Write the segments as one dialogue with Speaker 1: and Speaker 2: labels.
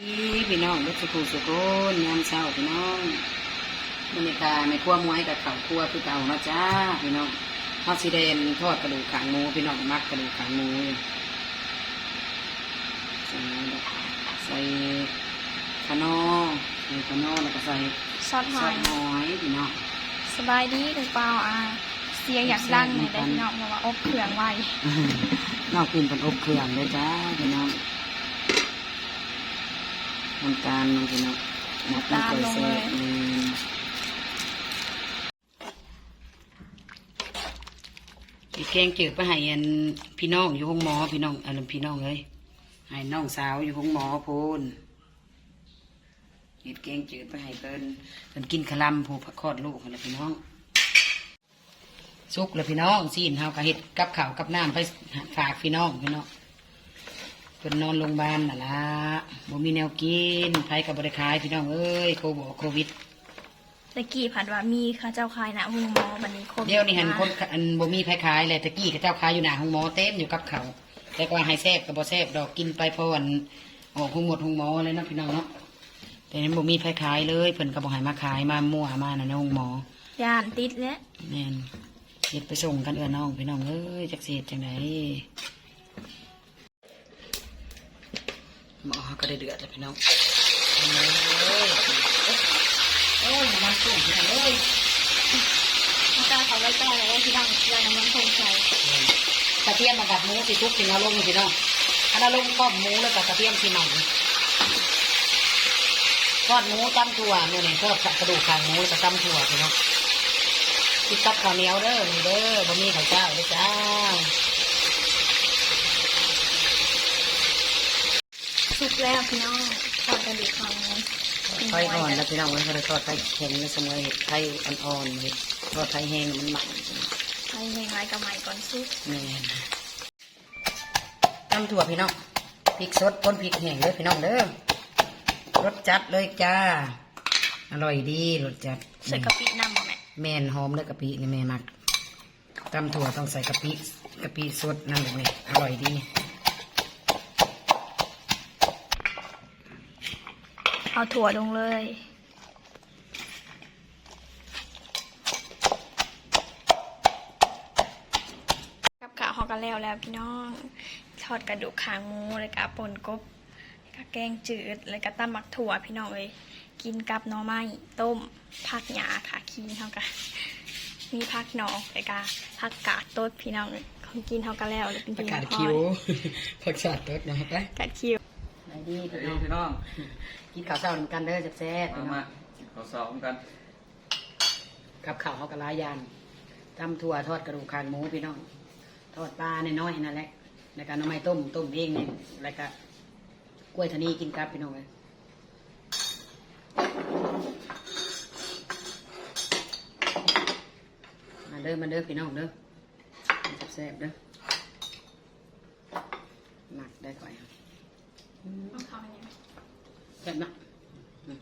Speaker 1: นี่พี่น้องรถสุขุสุโกนยามเช้าพี่น้องบรรยากาศในครัวมวยกับข้าวครัวคือเก่าเนาะจ้าพี่น้องทอดสีแดงทอดกระดูกขางหมูพี่น้องมักกระดูกขางหมูอยู่ใส่ใส่ขนอใส่ขนอแล้วก็ใส่
Speaker 2: ซอสห
Speaker 1: ซอ
Speaker 2: อ
Speaker 1: ส
Speaker 2: ย
Speaker 1: หอยพี่น้อง
Speaker 2: สบายดีหรือเปล่าอะเสียงอยากดังหน่อยได้พี่น้องเพราะว่าอบเครื่องไว้
Speaker 1: นอกกินเป็นอบเครื่องเลยจ้าพี่น้อง น้ำตาลมันพี่น้องน้ำตาลใส่อืมอีแกงจืดไปให้อันพี่น้องอยู่ห้องหมอพี่น้องอันพี่น้องเลยให้น้องสาวอยู่ห้องหมอพูนเห็ดแกงจืดไปให้เพิ่นเพิ่นกินขะลำผู้คลอดลูกนั่นและพี่น้องสุกแล้วพี่น้องซีนเฮาก็เฮ็ดกับข้าวกับน้ำไปฝากพี่น้องพี่น้อง พิ่นนอนโรงพยาบาลน่ะล่ะบ่มีแนวกินไผก็บ่ได้ขายพี่น้องเอ้ยโควิดโควิด
Speaker 2: ตะกี้ผัดว่ามีเข้าเจ้าคายนะหุงหมอบันนี้โควิด
Speaker 1: เดี๋ยวนี้หัน
Speaker 2: มา
Speaker 1: คนอันบ่มีไผขายเลยตะกี้เขาเจ้าขายอยู่หน้าห้องหมอเต็มอยู่กับเขาวแต่ก็ว่าให้แซ่บก็บ่แซ่บดอกกินไปเพราะวันออกห้องหมดห้องหมอเลยเนาะพี่น้องเนาะแต่นั้นบ่มีไผขายเลยเพิ่นก็บ่ให้มาขายมามั่วมาน่ะในห้องหมอย่า
Speaker 2: นติดแล้ว
Speaker 1: แม่นเฮ็ดไปส่งกันเอื้อน้องพี่น้องเอ้ยจักสิเฮ็ดจังได หมอก็ได้เดือดแล้วพี่น้องเอาเลยโอ้ยมันสูงพี่น้องเอ้ย
Speaker 2: เขาเจ้าเขาไว้แต่แล้วพี่น้องยาน้ำมันคงใส่
Speaker 1: กระเทียมมากับหมูสิทุกสิเอาลงสิน้องอันนั้นลงก้อมหมูแล้วกับกระเทียมสิใหม่ทอดหมูจำถั่วเนี่ยเนี่ทอดกระดูกขาหมูแล้วก็จำถั่วพี่น้องกินกับข้าวเหนียวเด้อนี่เด้อบะหมี่ข้าวเจ้าเด้อจ้า
Speaker 2: สุกแล้วพี่น้องทอดกระดูกของมัน
Speaker 1: ไฟอ่อนแล้วพี่น้องมันก็เลยทอดไฟแข็งในสมัยเห็ดไฟอ่อนๆเห็ดทอดไฟแห้งมันหมัก
Speaker 2: ใช้ในไม้กับไม้ก่อนซุก
Speaker 1: แม่นจำถั่วพี่น้องพริกสดพ้นพริกแห้งเด้อพี่น้องเด้อรสจัดเลยจ้า อร่อยดีรสจัด
Speaker 2: ใส่กะปิน้ำบ่แม่
Speaker 1: แม่นหอมเลยกะปินี่แม่มักตำถั่วต้องใส่กะปิกะปิสดนั่นเลยอร่อยดี
Speaker 2: เอาถั่วลงเลย กับข้าวหอกันแล้วแล้วพี่น้องทอดกระดูกขางหมูแล้วก็ป่นกบแล้วก็แกงจืดแล้วก็ตำหมักถั่วพี่น้องเลยกินกับหน่อไม้ต้มผักหยาค่ะคีนเท่ากันมีผักหนอกแล้วก็ผักกาดต้นพี่น้องเลยของกินเท่ากันแล้วเลยเป็น
Speaker 1: ประ
Speaker 2: กิน
Speaker 1: กาศ
Speaker 2: พอ
Speaker 1: คิวผักสาดรสนะครับไป
Speaker 2: กาดคิว
Speaker 1: ไหน ดี
Speaker 3: เฮ้
Speaker 1: พี่
Speaker 3: ย
Speaker 1: น้อง
Speaker 3: พี่น้อง
Speaker 1: กินข้าวเช้าเหมือนกันเด้อแซ่บๆ
Speaker 3: มา
Speaker 1: พี่น้
Speaker 3: มา
Speaker 1: อง
Speaker 3: ขอสอบกัน
Speaker 1: กับข้าวเขากระลายอยานตำถั่วทอดกระดูกคางหมูพี่น้อง ทอดปลาในน้อยๆนั่นแหละแล้วก็หน้ำไม้ต้มต้มเองเนี่ยแล้วก็กล้วยทะนีกินกับพี่น้องเลยมาเด้อมาเด้อพี่น้องเด้อแซ่บๆเด้อหมักได้ก่อยครับ แซ่บนะอืม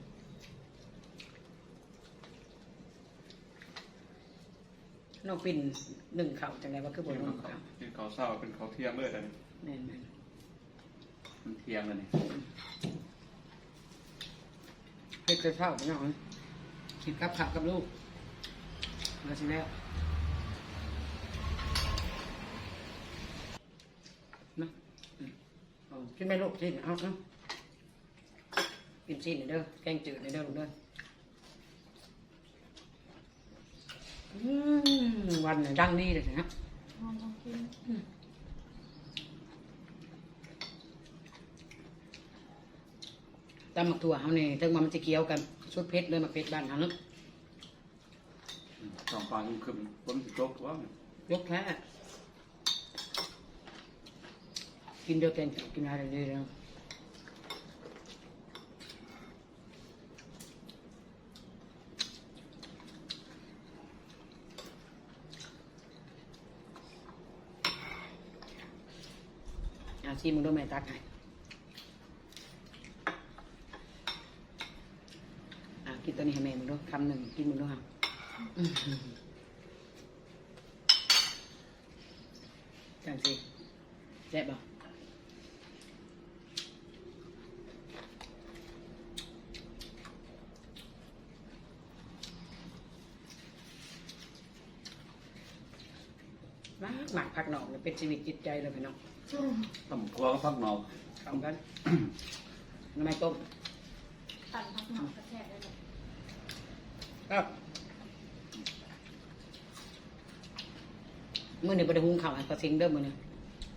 Speaker 1: น้องปิ่นหนึ่งเข่าวจังไรว่าคือบนหนึ่งเข่าว
Speaker 3: เป็นเขาเศร้าเป็นเขาเทียมเลยแต่
Speaker 1: แม่นแม่น
Speaker 3: มันเทียมเลยนี่
Speaker 1: เฮ็ดเคยเท่าพี่น้องกินกับข้าวกับลูกก็สิแล้วนะอืมเอากินไหม่ลูกสิเอาเอากิ นสิหน่อยเด้อแกงจืดหน่อยเด้อลูกเด้ออืมวันไหนดังดีเลยนะตำหมักถั่วเขาเนี่ยถึงมันจะเกี่ยวกันชุดเพชรเลยหมักเพชรบ้านเขาเนาะ
Speaker 3: สองปลาลุ่มขึ้นบนสิโต๊ะว่าย
Speaker 1: กแค่กินเดียวแกงจืดกินอะไรดีแล้ว ชิมมึงด้วยแม่ตักให้อะกินตัวนี้ให้แม่มึงด้วยคำหนึ่งกินมึงด้วยค่ะจังสิแซ่บบ่มาหมักผักหนอกเป็นชีวิตจิตใจเลยพี่น้อง
Speaker 3: ตำครัวก็พักหนอก
Speaker 1: เข้ากันน้ำไม้ต้ม
Speaker 2: ปั่นพักหนอกกระแทกได้เลย
Speaker 1: ก็มื้อนี้บ่ได้หุงข้าวให้ก็ทิ้งเด้อมื้อนี้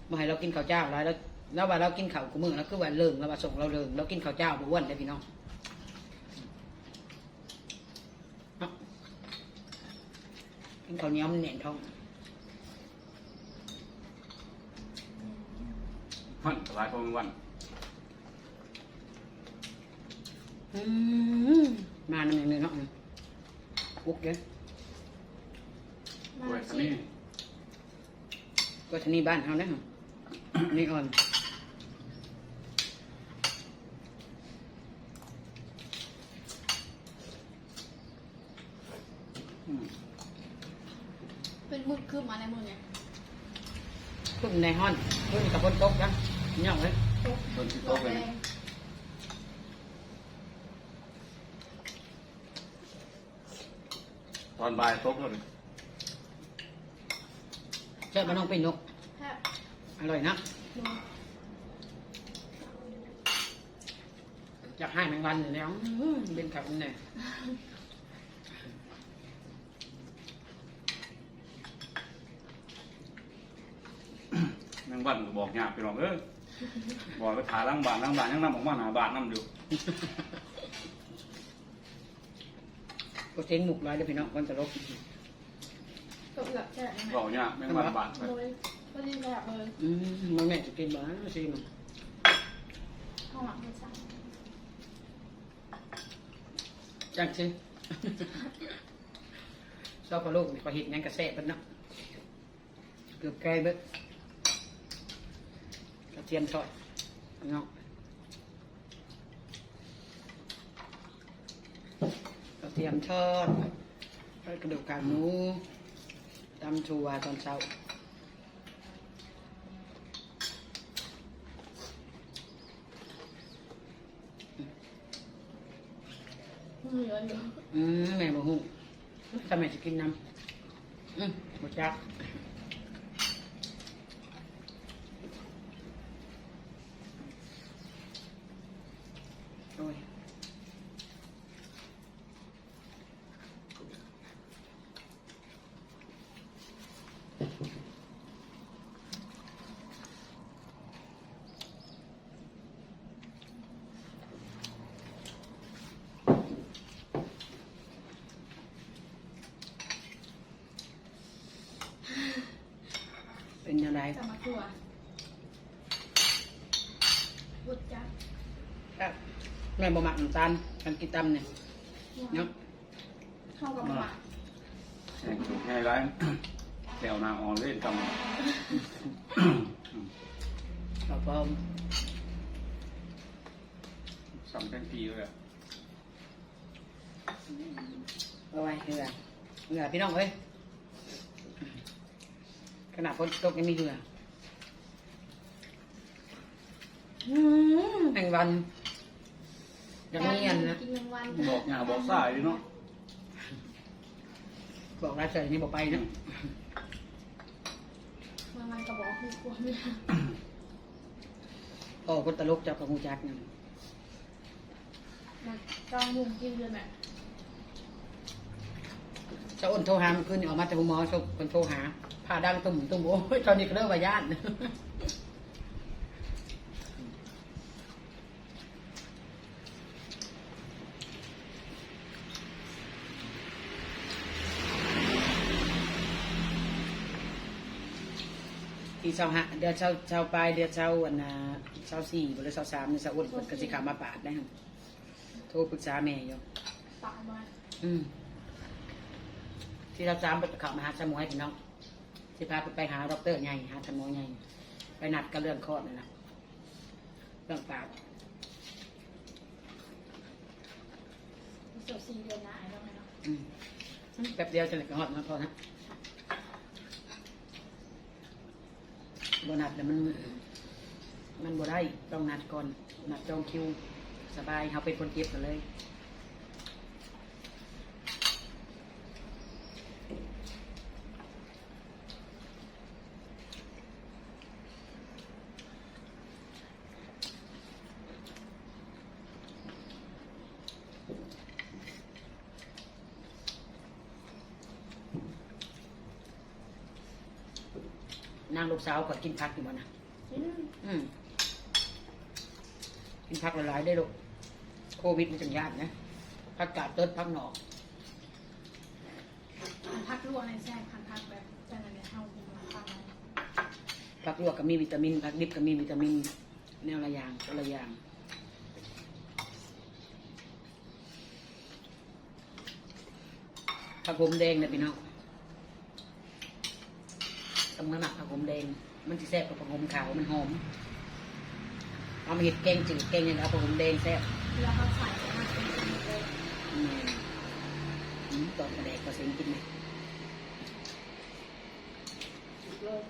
Speaker 1: บ่ให้เรากินข้าวเจ้าหลายแล้วแล้วว่าเรากินข้าวกูมื้อแล้วคือว่าเลิงแล้วว่าส่งเราเลิงเรากินข้าวเจ้าบ่อ้วนเด้อพี่น้องเนาะกินข้าวเหนียวมันแน่นท้อง
Speaker 3: มันหลายคนวัน
Speaker 1: อืมมาหนึ่งหนึ่งเนาะปุ๊กเด้อ
Speaker 3: เว้ยอันนี้
Speaker 1: ก็ที่นี่บ้านเขาเด้อนี่อ่อน
Speaker 3: อืม
Speaker 2: เป็นมืดคืบมาในมือเนี่ย
Speaker 1: ขึ้นในห้อนขึ้นกับคนตกนะ ย่องเลย
Speaker 3: โดนที่โต๊ะไปนี่ตอนบ่ายโต๊ะแล้วนี่
Speaker 1: เจ้ามันต้องเป็นนก
Speaker 2: แค่
Speaker 1: อร่อยนะ
Speaker 2: ดู
Speaker 1: อยากให้แมงวันอยู่แล้วอื้อเป็นขับมันเนี่ย
Speaker 3: แมงวันก็บอกยากไปหรอกเอ้ย บอกไปถาล้างบาทล้างบาทยังนำออกมาหาบาทนำอยู่
Speaker 1: ก็เจ๊งหมุกลายเด้อพี่น้องคนตลก
Speaker 2: ก็เอือกแค่ไหน
Speaker 3: บอกยากแมงวันบาทไป
Speaker 2: เลยก็ดีแบบเลย
Speaker 1: อืมมันแม่จะกินบ้างสิมัน
Speaker 2: ข้างหลังไม่สั่ง
Speaker 1: จังสิชอบพอลูกนี่พอเห็ดหยังกระแสเป็นเนาะเกือบไกลเบิด กระเทียมซอยเนาะกระเทียมทอดแล้วกระดูกกากหมูตำถั่วตอนเช้า
Speaker 2: เหลืออยู่
Speaker 1: อืมแม่บอกหูทำไมจะกินน้ำอืมหมดจักโอ้ยเป็นยังไง
Speaker 2: จะมาตัวบุดจัก
Speaker 1: ครับแม่บอกหมักน้ำตาลกันกินตำเนี่ยเนาะ
Speaker 2: เข้ากับหมา
Speaker 3: แข่งง่ายไรแถวนาออนเล่นกำ
Speaker 1: เราพร้อม
Speaker 3: สำคัญปีเลยอะ
Speaker 1: เอาไว้เหงื่อเหงื่อพี่น้องเอ้ย ขนาดฝนตกยังมีเหงื่ออืมแมงวันยังมีอันนะ
Speaker 2: กินแมงวัน
Speaker 3: บอกหยาบอกสายดิเนาะ
Speaker 1: บอกรายเฉยนี่บอกไปนะ
Speaker 2: แมงวันกระบอกคือกลัวเนี่ย
Speaker 1: โอ้คนตลกเจับกับหูจักนี่
Speaker 2: มันจองมุมกินเลยแม่
Speaker 1: เจ้าอ้นโทรหามันขึ้นออกมาจากหมอชกคนโทรหาผ่าดังตุ่มตุ่มโอ้ยตอนนี้ก็เริ่มว่าญาติที่เช้าหะเดือนเช้าเช้าปลายเดือนเช้าวันน่ะเช้าสี่หรือเช้าสามเนี่ยเช้าอ้วนคนก็สิขามาปาดได้ครับโทรปรึกษาแม่อยู่
Speaker 2: ปากมา
Speaker 1: อืม ที่เราจามไปขับมาหาสมุยพี่น้องสิพาไปหาดอกเตอร์ใหญ่หาสมอใหญ่ไปนัดกับเรื่องคลอดนี่นะเรื่องปาก
Speaker 2: เสือสี่เดือนนะไอ้เราไงเนาะ
Speaker 1: อืมแป๊บเดียวจะเลยกระหอดมาพอนะบนัดแต่มันมันบ่ได้ต้องนัดก่อนนัดจองคิว สบายเขาเป็นคนเก็บกันเลย นางลูกสาวก็กินพักอยู่บ่นะอืมกินพักหลายๆได้ลูกโควิดมันจังยากนะพักกาดเติดพักหนอก
Speaker 2: พักลวกในแซ่บพันพักแบบแต่ละเนี่ยเข้าคุมมาฟัง
Speaker 1: พักลวกก็มีวิตามินพักดิบก็มีวิตามินแนวละอย่างคนละอย่างผักผมแดงนะพี่น้อง ต้องมาหมักผักผมแดง มันจะแซ่บกว่าผักผมขาวมันหอมเอามาเห็ดแกงจืดแกงยังเอาผักผมแดงแซ่บ
Speaker 2: แล้วเขาใส่มาเป็นสีเลย
Speaker 1: อืมอืมตอนกระแดกก็เซ็งกินไหม
Speaker 2: เลย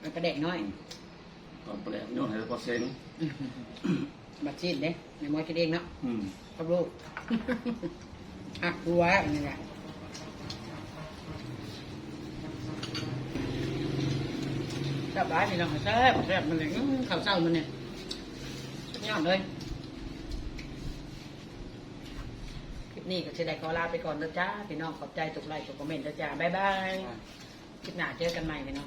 Speaker 1: มันกระแดกน้อย
Speaker 3: ก่อนแปลงโยนให้พอเซ็ง
Speaker 1: บัดชีดเด้ในมอยคิดเองเนาะ
Speaker 3: อืม
Speaker 1: ครับลูกหักหัวอย่างเงี้ย สบายนี่น้องแซ่บแซ่บมันเลยข้าวเศร้ามันเนี่ยยอดเลยคลิปนี้ก็จะได้ขอลาไปก่อนนะจ้าพี่น้องขอบใจทุกไลค์ทุกคอมเมนต์นะจ้าบ๊ายบายคลิปหน้าเจอกันใหม่พี่น้อง